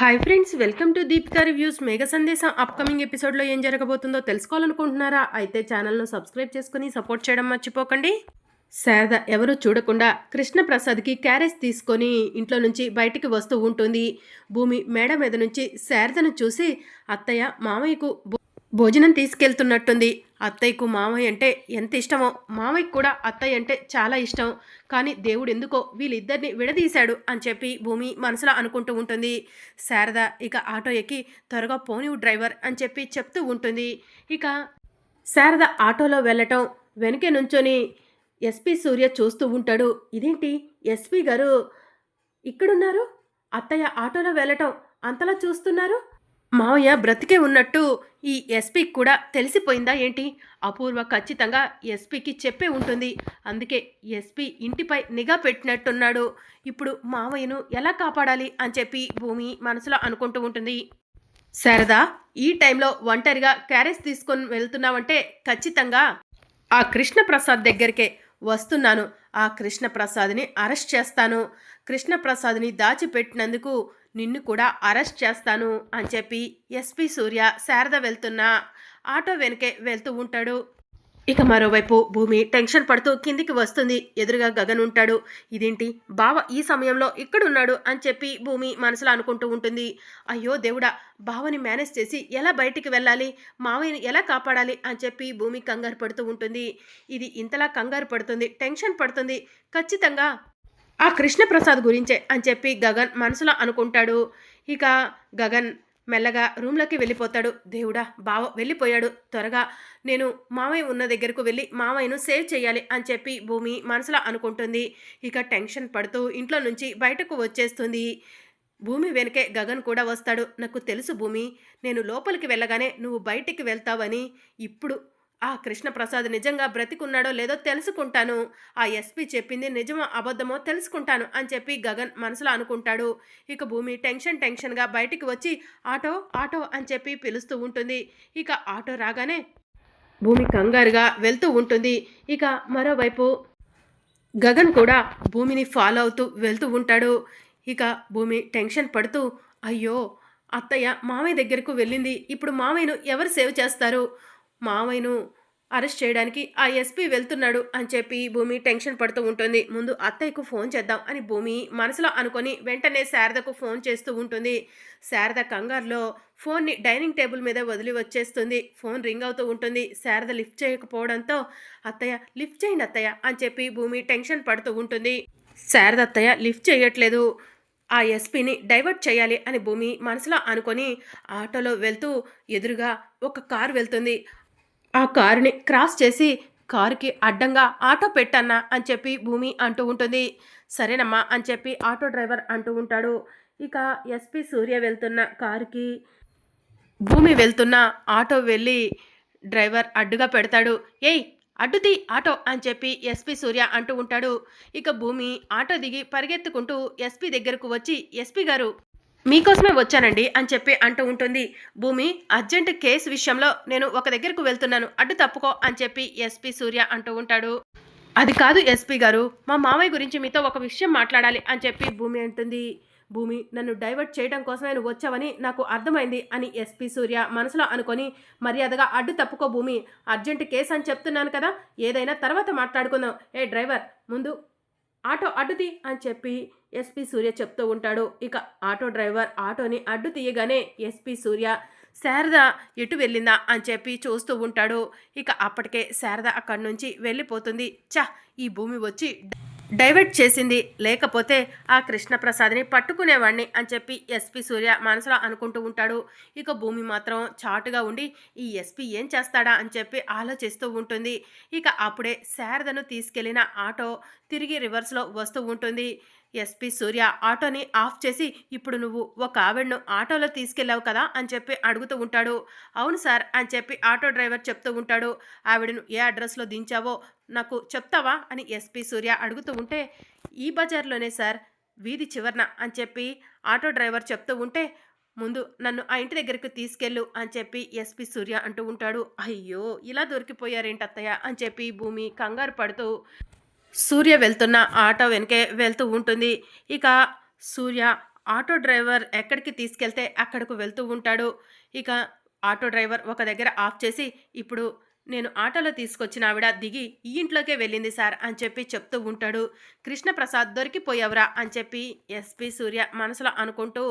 Hi friends welcome to Deepika reviews Megha Sandesam upcoming ఎపిసోడ్లో ఏం జరగబోతుందో తెలుసుకోవాలనుకుంటున్నారా? అయితే ఛానల్ను సబ్స్క్రైబ్ చేసుకుని సపోర్ట్ చేయడం మర్చిపోకండి. శారద ఎవరూ చూడకుండా కృష్ణప్రసాద్కి క్యారేజ్ తీసుకొని ఇంట్లో నుంచి బయటికి వస్తూ ఉంటుంది. భూమి మేడ మీద నుంచి శారదను చూసి అత్తయ్య మామయ్యకు భో- భోజనం తీసుకెళ్తున్నట్టుంది. అత్తయ్యకు మామయ్య అంటే ఎంత ఇష్టమో మామయ్యకు కూడా అత్తయ్య అంటే చాలా ఇష్టం. కానీ దేవుడు ఎందుకో వీళ్ళిద్దరిని విడదీశాడు అని చెప్పి భూమి మనసులో అనుకుంటూ ఉంటుంది. శారద ఇక ఆటో ఎక్కి త్వరగా పోనివు డ్రైవర్ అని చెప్పి చెప్తూ ఉంటుంది. ఇక శారద ఆటోలో వెళ్ళటం వెనకే నుంచొని ఎస్పీ సూర్య చూస్తూ ఉంటాడు. ఇదేంటి? ఎస్పీ గారు ఇక్కడున్నారు? అత్తయ్య ఆటోలో వెళ్ళటం అంతలా చూస్తున్నారు? మావయ్య బ్రతికే ఉన్నట్టు ఈ ఎస్పీకి కూడా తెలిసిపోయిందా ఏంటి? అపూర్వ ఖచ్చితంగా ఎస్పీకి చెప్పే ఉంటుంది. అందుకే ఎస్పీ ఇంటిపై నిఘా పెట్టినట్టున్నాడు. ఇప్పుడు మావయ్యను ఎలా కాపాడాలి అని చెప్పి భూమి మనసులో అనుకుంటూ ఉంటుంది. శారదా ఈ టైంలో ఒంటరిగా క్యారేజ్ తీసుకొని వెళ్తున్నావంటే ఖచ్చితంగా ఆ కృష్ణప్రసాద్ దగ్గరికే వస్తున్నాను. ఆ కృష్ణప్రసాద్ని అరెస్ట్ చేస్తాను. కృష్ణప్రసాద్ని దాచిపెట్టినందుకు నిన్ను కూడా అరెస్ట్ చేస్తాను అని చెప్పి ఎస్పీ సూర్య శారద వెళ్తున్న ఆటో వెనకే వెళ్తూ ఉంటాడు. ఇక మరోవైపు భూమి టెన్షన్ పడుతూ కిందికి వస్తుంది. ఎదురుగా గగన్ ఉంటాడు. ఇదేంటి? బావ ఈ సమయంలో ఇక్కడున్నాడు అని చెప్పి భూమి మనసులో అనుకుంటూ ఉంటుంది. అయ్యో దేవుడా బావని మేనేజ్ చేసి ఎలా బయటికి వెళ్ళాలి? మావయ్యని ఎలా కాపాడాలి? అని చెప్పి భూమి కంగారు పడుతూ ఉంటుంది. ఇది ఇంతలా కంగారు పడుతుంది టెన్షన్ పడుతుంది. ఖచ్చితంగా ఆ కృష్ణప్రసాద్ గురించే అని చెప్పి గగన్ మనసులో అనుకుంటాడు. ఇక గగన్ మెల్లగా రూమ్లోకి వెళ్ళిపోతాడు. దేవుడా బావ వెళ్ళిపోయాడు. త్వరగా నేను మామయ్య ఉన్న దగ్గరకు వెళ్ళి మామయ్యను సేవ్ చేయాలి అని చెప్పి భూమి మనసులో అనుకుంటుంది. ఇక టెన్షన్ పడుతూ ఇంట్లో నుంచి బయటకు వచ్చేస్తుంది. భూమి వెనకే గగన్ కూడా వస్తాడు. నాకు తెలుసు భూమి నేను లోపలికి వెళ్ళగానే నువ్వు బయటికి వెళ్తావని. ఇప్పుడు ఆ కృష్ణప్రసాద్ నిజంగా బ్రతికున్నాడో లేదో తెలుసుకుంటాను. ఆ ఎస్పీ చెప్పింది నిజమో అబద్ధమో తెలుసుకుంటాను అని చెప్పి గగన్ మనసులో అనుకుంటాడు. ఇక భూమి టెన్షన్ టెన్షన్గా బయటికి వచ్చి ఆటో ఆటో అని చెప్పి పిలుస్తూ ఉంటుంది. ఇక ఆటో రాగానే భూమి కంగారుగా వెళ్తూ ఉంటుంది. ఇక మరోవైపు గగన్ కూడా భూమిని ఫాలో అవుతూ వెళ్తూ ఉంటాడు. ఇక భూమి టెన్షన్ పడుతూ అయ్యో అత్తయ్య మామయ్య దగ్గరకు వెళ్ళింది. ఇప్పుడు మామయ్యను ఎవరు సేవ్ చేస్తారు? మామయ్యను అరెస్ట్ చేయడానికి ఆ ఎస్పీ వెళ్తున్నాడు అని చెప్పి భూమి టెన్షన్ పడుతూ ఉంటుంది. ముందు అత్తయ్యకు ఫోన్ చేద్దాం అని భూమి మనసులో అనుకొని వెంటనే శారదకు ఫోన్ చేస్తూ ఉంటుంది. శారద కంగారులో ఫోన్ని డైనింగ్ టేబుల్ మీద వదిలి వచ్చేస్తుంది. ఫోన్ రింగ్ అవుతూ ఉంటుంది. శారద లిఫ్ట్ చేయకపోవడంతో అత్తయ్య లిఫ్ట్ చేయండి అత్తయ్య అని చెప్పి భూమి టెన్షన్ పడుతూ ఉంటుంది. శారద అత్తయ్య లిఫ్ట్ చేయట్లేదు. ఆ ఎస్పీని డైవర్ట్ చేయాలి అని భూమి మనసులో అనుకొని ఆటోలో వెళ్తూ ఎదురుగా ఒక కారు వెళ్తుంది. ఆ కారుని క్రాస్ చేసి కారుకి అడ్డంగా ఆటో పెట్టన్నా అని చెప్పి భూమి అంటూ ఉంటుంది. సరేనమ్మా అని చెప్పి ఆటో డ్రైవర్ అంటూ ఉంటాడు. ఇక ఎస్పి సూర్య వెళ్తున్న కారుకి భూమి వెళ్తున్న ఆటో వెళ్ళి డ్రైవర్ అడ్డుగా పెడతాడు. ఏయ్ అడ్డుది ఆటో అని చెప్పి ఎస్పీ సూర్య అంటూ ఉంటాడు. ఇక భూమి ఆటో దిగి పరిగెత్తుకుంటూ ఎస్పీ దగ్గరకు వచ్చి ఎస్పీ గారు మీకోసమే వచ్చానండి అని చెప్పి అంటూ ఉంటుంది. భూమి అర్జెంట్ కేసు విషయంలో నేను ఒక దగ్గరకు వెళ్తున్నాను. అడ్డు తప్పుకో అని చెప్పి ఎస్పీ సూర్య అంటూ ఉంటాడు. అది కాదు ఎస్పీ గారు మా మామయ్య గురించి మీతో ఒక విషయం మాట్లాడాలి అని చెప్పి భూమి అంటుంది. భూమి నన్ను డైవర్ట్ చేయడం కోసమే నువ్వు వచ్చావని నాకు అర్థమైంది అని ఎస్పీ సూర్య మనసులో అనుకొని మర్యాదగా అడ్డు తప్పుకో భూమి అర్జెంట్ కేసు అని చెప్తున్నాను కదా ఏదైనా తర్వాత మాట్లాడుకుందాం. ఏ డ్రైవర్ ముందు ఆటో అడ్డుది అని చెప్పి ఎస్పీ సూర్య చెప్తూ ఉంటాడు. ఇక ఆటో డ్రైవర్ ఆటోని అడ్డు తీయగానే ఎస్పీ సూర్య శారద ఎటు వెళ్ళిందా? అని చెప్పి చూస్తూ ఉంటాడు. ఇక అప్పటికే శారద అక్కడి నుంచి వెళ్ళిపోతుంది. చ ఈ భూమి వచ్చి డైవర్ట్ చేసింది. లేకపోతే ఆ కృష్ణప్రసాద్ని పట్టుకునేవాడిని అని చెప్పి ఎస్పీ సూర్య మనసులో అనుకుంటూ ఉంటాడు. ఇక భూమి మాత్రం చాటుగా ఉండి ఈ ఎస్పీ ఏం చేస్తాడా? అని చెప్పి ఆలోచిస్తూ ఉంటుంది. ఇక అప్పుడే శారదను తీసుకెళ్ళిన ఆటో తిరిగి రివర్స్లో వస్తూ ఉంటుంది. ఎస్పీ సూర్య ఆటోని ఆఫ్ చేసి ఇప్పుడు నువ్వు ఒక ఆవిడను ఆటోలో తీసుకెళ్ళావు కదా అని చెప్పి అడుగుతూ ఉంటాడు. అవును సార్ అని చెప్పి ఆటో డ్రైవర్ చెప్తూ ఉంటాడు. ఆవిడను ఏ అడ్రస్లో దించావో నాకు చెప్తావా అని ఎస్పీ సూర్య అడుగుతూ ఉంటే ఈ బజార్లోనే సార్ వీధి చివరన అని చెప్పి ఆటో డ్రైవర్ చెప్తూ ఉంటే ముందు నన్ను ఆ ఇంటి దగ్గరికి తీసుకెళ్ళు అని చెప్పి ఎస్పీ సూర్య అంటూ ఉంటాడు. అయ్యో ఇలా దొరికిపోయారేంటత్తయ్య అని చెప్పి భూమి కంగారు పడుతూ సూర్య వెళ్తున్న ఆటో వెనకే వెళ్తూ ఉంటుంది. ఇక సూర్య ఆటో డ్రైవర్ ఎక్కడికి తీసుకెళ్తే అక్కడకు వెళ్తూ ఉంటాడు. ఇక ఆటో డ్రైవర్ ఒక దగ్గర ఆఫ్ చేసి ఇప్పుడు నేను ఆటోలో తీసుకొచ్చిన ఆవిడ దిగి ఈ ఇంట్లోకే వెళ్ళింది సార్ అని చెప్పి చెప్తూ ఉంటాడు. కృష్ణప్రసాద్ దొరికిపోయావురా అని చెప్పి ఎస్పి సూర్య మనసులో అనుకుంటూ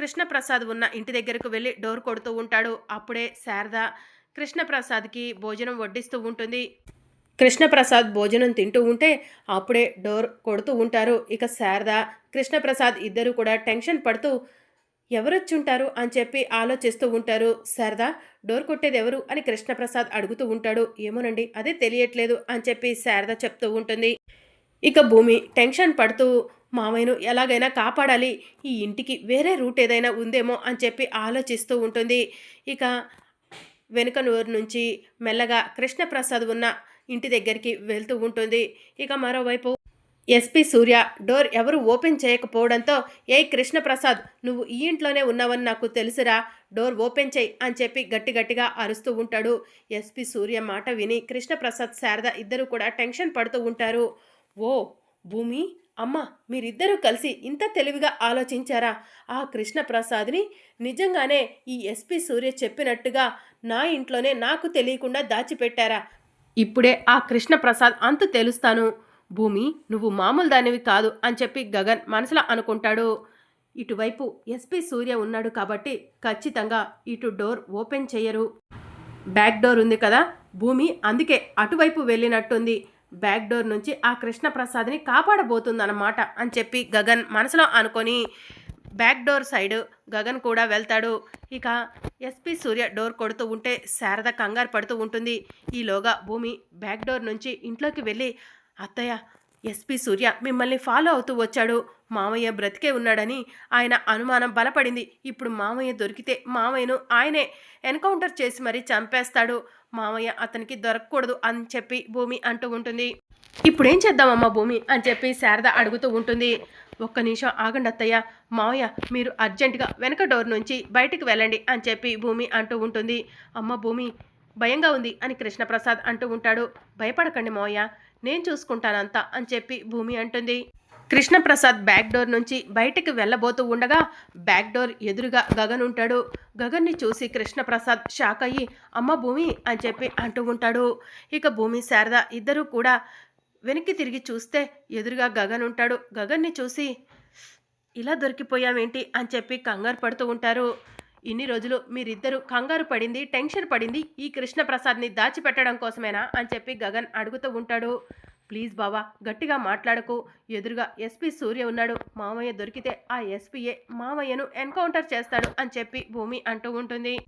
కృష్ణప్రసాద్ ఉన్న ఇంటి దగ్గరకు వెళ్ళి డోర్ కొడుతూ ఉంటాడు. అప్పుడే శారద కృష్ణప్రసాద్కి భోజనం వడ్డిస్తూ ఉంటుంది. కృష్ణప్రసాద్ భోజనం తింటూ ఉంటే అప్పుడే డోర్ కొడుతూ ఉంటారు. ఇక శారద కృష్ణప్రసాద్ ఇద్దరు కూడా టెన్షన్ పడుతూ ఎవరొచ్చుంటారు అని చెప్పి ఆలోచిస్తూ ఉంటారు. శారద డోర్ కొట్టేది ఎవరు అని కృష్ణప్రసాద్ అడుగుతూ ఉంటాడు. ఏమోనండి అదే తెలియట్లేదు అని చెప్పి శారద చెప్తూ ఉంటుంది. ఇక భూమి టెన్షన్ పడుతూ మామయ్యను ఎలాగైనా కాపాడాలి. ఈ ఇంటికి వేరే రూట్ ఏదైనా ఉందేమో అని చెప్పి ఆలోచిస్తూ ఉంటుంది. ఇక వెనుక నూరు నుంచి మెల్లగా కృష్ణప్రసాద్ ఉన్న ఇంటి దగ్గరికి వెళ్తూ ఉంటుంది. ఇక మరోవైపు ఎస్పి సూర్య డోర్ ఎవరు ఓపెన్ చేయకపోవడంతో ఏ కృష్ణప్రసాద్ నువ్వు ఈ ఇంట్లోనే ఉన్నావని నాకు తెలుసురా డోర్ ఓపెన్ చేయి అని చెప్పి గట్టి గట్టిగా అరుస్తూ ఉంటాడు. ఎస్పి సూర్య మాట విని కృష్ణప్రసాద్ శారద ఇద్దరు కూడా టెన్షన్ పడుతూ ఉంటారు. ఓ భూమి అమ్మ మీరిద్దరూ కలిసి ఇంత తెలివిగా ఆలోచించారా? ఆ కృష్ణప్రసాద్ని నిజంగానే ఈ ఎస్పి సూర్య చెప్పినట్టుగా నా ఇంట్లోనే నాకు తెలియకుండా దాచిపెట్టారా? ఇప్పుడే ఆ కృష్ణప్రసాద్ అంత తెలుస్తాను. భూమి నువ్వు మామూలు దానివి కాదు అని చెప్పి గగన్ మనసులో అనుకుంటాడు. ఇటువైపు ఎస్పి సూర్య ఉన్నాడు కాబట్టి ఖచ్చితంగా ఇటు డోర్ ఓపెన్ చేయరు బ్యాక్ డోర్ ఉంది కదా భూమి అందుకే అటువైపు వెళ్ళినట్టుంది. బ్యాక్ డోర్ నుంచి ఆ కృష్ణప్రసాద్ని కాపాడబోతుందన్నమాట అని చెప్పి గగన్ మనసులో అనుకొని బ్యాక్ డోర్ సైడ్ గగన్ కూడా వెళ్తాడు. ఇక ఎస్పి సూర్య డోర్ కొడుతూ ఉంటే శారద కంగారు పడుతూ ఉంటుంది. ఈలోగా భూమి బ్యాక్ డోర్ నుంచి ఇంట్లోకి వెళ్ళి అత్తయ్య ఎస్పీ సూర్య మిమ్మల్ని ఫాలో అవుతూ వచ్చాడు. మామయ్య బ్రతికే ఉన్నాడని ఆయన అనుమానం బలపడింది. ఇప్పుడు మామయ్య దొరికితే మామయ్యను ఆయనే ఎన్కౌంటర్ చేసి మరీ చంపేస్తాడు. మామయ్య అతనికి దొరకకూడదు అని చెప్పి భూమి అంటూ ఉంటుంది. ఇప్పుడేం చేద్దామమ్మా భూమి? అని చెప్పి శారద అడుగుతూ ఉంటుంది. ఒక్క నిమిషం ఆగండి అత్తయ్య. మావయ్య మీరు అర్జెంటుగా వెనక డోర్ నుంచి బయటికి వెళ్ళండి అని చెప్పి భూమి అంటూ ఉంటుంది. అమ్మ భూమి భయంగా ఉంది అని కృష్ణప్రసాద్ అంటూ ఉంటాడు. భయపడకండి మావయ్య నేను చూసుకుంటానంతా అని చెప్పి భూమి అంటుంది. కృష్ణప్రసాద్ బ్యాక్ డోర్ నుంచి బయటకు వెళ్ళబోతూ ఉండగా బ్యాక్ డోర్ ఎదురుగా గగన్ ఉంటాడు. గగన్ని చూసి కృష్ణప్రసాద్ షాక్ అయ్యి అమ్మ భూమి అని చెప్పి అంటూ ఉంటాడు. ఇక భూమి శారద ఇద్దరూ కూడా వెనక్కి తిరిగి చూస్తే ఎదురుగా గగన్ ఉంటాడు. గగన్ని చూసి ఇలా దొరికిపోయామేంటి అని చెప్పి కంగారు పడుతూ ఉంటారు. ఇన్ని రోజులు మీరిద్దరూ కంగారు పడింది టెన్షన్ పడింది ఈ కృష్ణప్రసాద్ని దాచిపెట్టడం కోసమేనా? అని చెప్పి గగన్ అడుగుతూ ఉంటాడు. ప్లీజ్ బావా గట్టిగా మాట్లాడకు. ఎదురుగా ఎస్పీ సూర్య ఉన్నాడు. మామయ్య దొరికితే ఆ ఎస్పీయే మామయ్యను ఎన్కౌంటర్ చేస్తాడు అని చెప్పి భూమి అంటూ ఉంటుంది.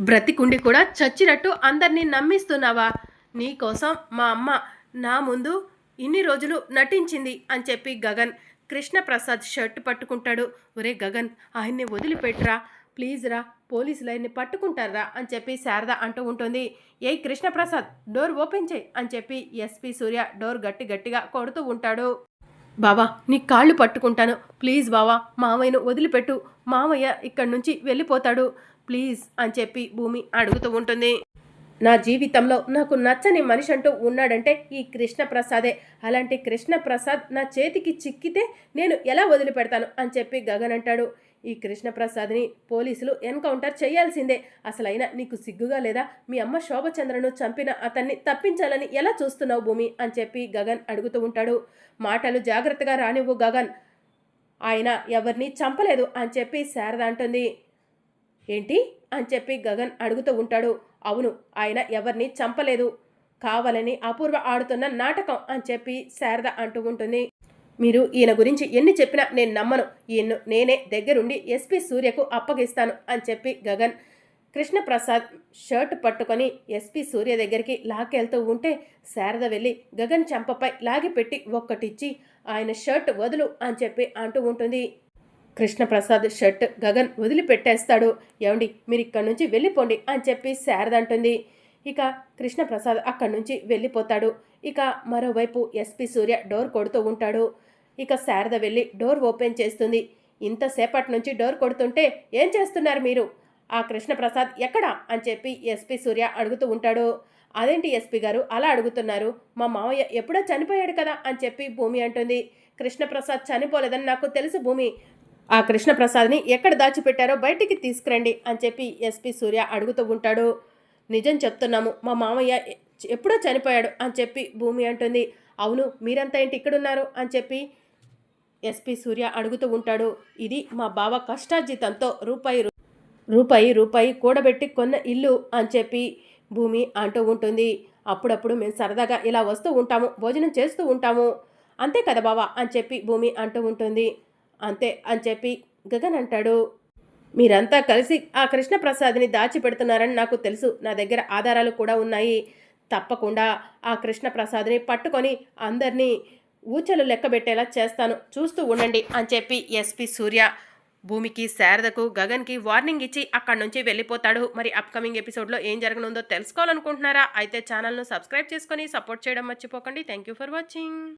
బ్రతికుండి కూడా చచ్చినట్టు అందరినీ నమ్మిస్తున్నావా? నీకోసం మా అమ్మ నా ముందు ఇన్ని రోజులు నటించింది అని చెప్పి గగన్. కృష్ణప్రసాద్ షర్ట్ పట్టుకుంటాడు. ఒరే గగన్ ఆయన్ని వదిలిపెట్టరా. ప్లీజ్ రా పోలీసులు ఆయన్ని పట్టుకుంటారా అని చెప్పి శారద అంటూ ఉంటుంది. ఏ కృష్ణప్రసాద్ డోర్ ఓపెన్ చేయి అని చెప్పి ఎస్పి సూర్య డోర్ గట్టి గట్టిగా కొడుతూ ఉంటాడు. బావా నీ కాళ్ళు పట్టుకుంటాను. ప్లీజ్ బావా మామయ్యను వదిలిపెట్టు. మామయ్య ఇక్కడి నుంచి వెళ్ళిపోతాడు. ప్లీజ్ అని చెప్పి భూమి అడుగుతూ ఉంటుంది. నా జీవితంలో నాకు నచ్చని మనిషి అంటూ ఉన్నాడంటే ఈ కృష్ణప్రసాదే. అలాంటి కృష్ణప్రసాద్ నా చేతికి చిక్కితే నేను ఎలా వదిలిపెడతాను అని చెప్పి గగన్ అంటాడు. ఈ కృష్ణప్రసాద్ని పోలీసులు ఎన్కౌంటర్ చేయాల్సిందే. అసలైనా నీకు సిగ్గుగా లేదా? మీ అమ్మ శోభచంద్రను చంపిన అతన్ని తప్పించాలని ఎలా చూస్తున్నావు భూమి? అని చెప్పి గగన్ అడుగుతూ ఉంటాడు. మాటలు జాగ్రత్తగా రానివ్వు గగన్. ఆయన ఎవరిని చంపలేదు అని చెప్పి శారద అంటుంది. ఏంటి? అని చెప్పి గగన్ అడుగుతూ ఉంటాడు. అవును ఆయన ఎవరిని చంపలేదు. కావాలని అపూర్వ ఆడుతున్న నాటకం అని చెప్పి శారద అంటూ ఉంటుంది. మీరు ఈయన గురించి ఎన్ని చెప్పినా నేను నమ్మను. ఈయన్ను నేనే దగ్గరుండి ఎస్పీ సూర్యకు అప్పగిస్తాను అని చెప్పి గగన్ కృష్ణప్రసాద్ షర్ట్ పట్టుకొని ఎస్పీ సూర్య దగ్గరికి లాకెళ్తూ ఉంటే శారద వెళ్ళి గగన్ చెంపపై లాగిపెట్టి ఒక్కటిచ్చి ఆయన షర్ట్ వదులు అని చెప్పి అంటూ ఉంటుంది. కృష్ణప్రసాద్ షర్ట్ గగన్ వదిలిపెట్టేస్తాడు. ఏమండి మీరు ఇక్కడి నుంచి వెళ్ళిపోండి అని చెప్పి శారద అంటుంది. ఇక కృష్ణప్రసాద్ అక్కడి నుంచి వెళ్ళిపోతాడు. ఇక మరోవైపు ఎస్పి సూర్య డోర్ కొడుతూ ఉంటాడు. ఇక శారద వెళ్ళి డోర్ ఓపెన్ చేస్తుంది. ఇంతసేపటి నుంచి డోర్ కొడుతుంటే ఏం చేస్తున్నారు మీరు? ఆ కృష్ణప్రసాద్ ఎక్కడా అని చెప్పి ఎస్పి సూర్య అడుగుతూ ఉంటాడు. అదేంటి ఎస్పి గారు అలా అడుగుతున్నారు? మా మామయ్య ఎప్పుడో చనిపోయాడు కదా అని చెప్పి భూమి అంటుంది. కృష్ణప్రసాద్ చనిపోలేదని నాకు తెలుసు భూమి. ఆ కృష్ణప్రసాద్ని ఎక్కడ దాచిపెట్టారో బయటికి తీసుకురండి అని చెప్పి ఎస్పీ సూర్య అడుగుతూ ఉంటాడు. నిజం చెప్తున్నాము మా మామయ్య ఎప్పుడో చనిపోయాడు అని చెప్పి భూమి అంటుంది. అవును మీరంతా ఏంటి ఇక్కడున్నారు అని చెప్పి ఎస్పీ సూర్య అడుగుతూ ఉంటాడు. ఇది మా బావ కష్టార్జితంతో రూపాయి రూపాయి రూపాయి కూడబెట్టి కొన్న ఇల్లు అని చెప్పి భూమి అంటూ ఉంటుంది. అప్పుడప్పుడు మేము సరదాగా ఇలా వస్తూ ఉంటాము భోజనం చేస్తూ ఉంటాము. అంతే కదా బావా అని చెప్పి భూమి అంటూ ఉంటుంది. అంతే అని చెప్పి గగన్ అంటాడు. మీరంతా కలిసి ఆ కృష్ణప్రసాద్ని దాచిపెడుతున్నారని నాకు తెలుసు. నా దగ్గర ఆధారాలు కూడా ఉన్నాయి. తప్పకుండా ఆ కృష్ణప్రసాద్ని పట్టుకొని అందరినీ ఊచలు లెక్కబెట్టేలా చేస్తాను. చూస్తూ ఉండండి అని చెప్పి ఎస్పి సూర్య భూమికి శారదకు గగన్కి వార్నింగ్ ఇచ్చి అక్కడి నుంచి వెళ్ళిపోతాడు. మరి అప్కమింగ్ ఎపిసోడ్లో ఏం జరగనుందో తెలుసుకోవాలనుకుంటున్నారా? అయితే ఛానల్ను సబ్స్క్రైబ్ చేసుకొని సపోర్ట్ చేయడం మర్చిపోకండి. Thank you for watching.